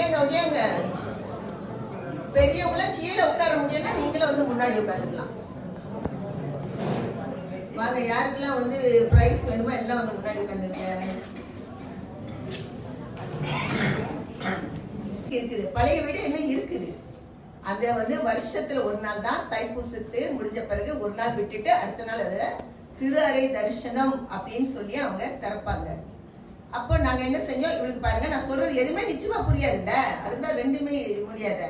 ஒடியாங்க ஒடியாங்க பெரியவங்கள கீழே உட்கார முடியும்னா நீங்களும் வந்து முன்னாடி உட்காந்துக்கலாம் வாங்க யாருக்கெல்லாம் வந்து பிரைஸ் வேணுமோ எல்லாம் வந்து முன்னாடி உட்காந்துருக்க இருக்குது. பழைய வீடு இன்னும் இருக்குது? அந்த வந்து வருஷத்துல ஒரு நாள் தான் தைப்பூசத்து முடிஞ்ச பிறகு ஒரு நாள் விட்டுட்டு அடுத்த நாள் அதை திரு அறை தரிசனம் அப்படின்னு சொல்லி அவங்க திறப்பாங்க. அப்போ நாங்க என்ன செஞ்சோம்? இவளுக்கு பாருங்க நான் சொல்றது எதுவுமே நிச்சயமா புரியாதுல்ல? அதுதான் ரெண்டுமே முடியாத.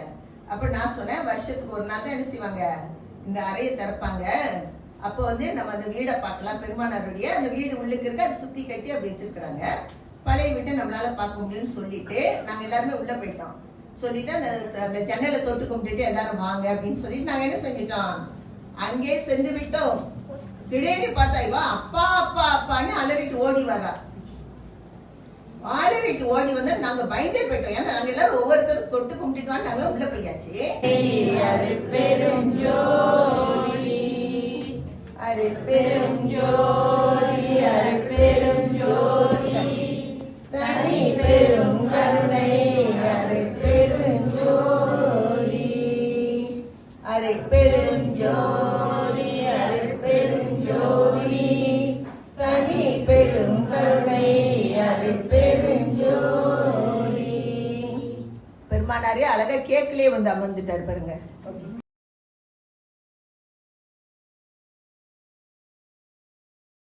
அப்ப நான் சொன்னேன் வருஷத்துக்கு ஒரு நாள் தான் என்ன செய்வாங்க? இந்த அறையை திறப்பாங்க. அப்போ வந்து நம்ம அந்த வீடை பார்க்கலாம். பெருமானாருடைய அந்த வீடு உள்ளுக்கு இருக்கு அதை சுத்தி கட்டி அப்படி வச்சிருக்கிறாங்க. பழைய வீட்டை நம்மளால பார்க்க முடியும்னு சொல்லிட்டு நாங்க எல்லாருமே உள்ள போயிட்டோம். சொல்லிட்டு அந்த அந்த ஜன்னலை தொட்டு கும்பிட்டுட்டு எல்லாரும் வாங்க அப்படின்னு சொல்லிட்டு நாங்க என்ன செஞ்சிட்டோம்? அங்கே சென்று விட்டோம். திடீர்னு பார்த்தா இவா அப்பா அப்பா அப்பான்னு அலறிட்டு ஓடி வரா அலறிட்டு ஓடி வந்து நாங்க பயந்தே போயிட்டோம். ஏன்னா நாங்க எல்லாரும் ஒவ்வொருத்தரும் தொட்டு கும்பிட்டுட்டு வந்து நாங்களும் உள்ள போயாச்சு. பெருஞ்சோதி அரு பெருஞ்சோதி அரு பெருஞ்சோதி தனி பெரும் கருணை அரு பெருஞ்சோதி அரு பெருஞ்சோதி பெருமானாரே அழகா கேக்கிலே வந்து அமர்ந்துட்டார் பாருங்க. ஓகே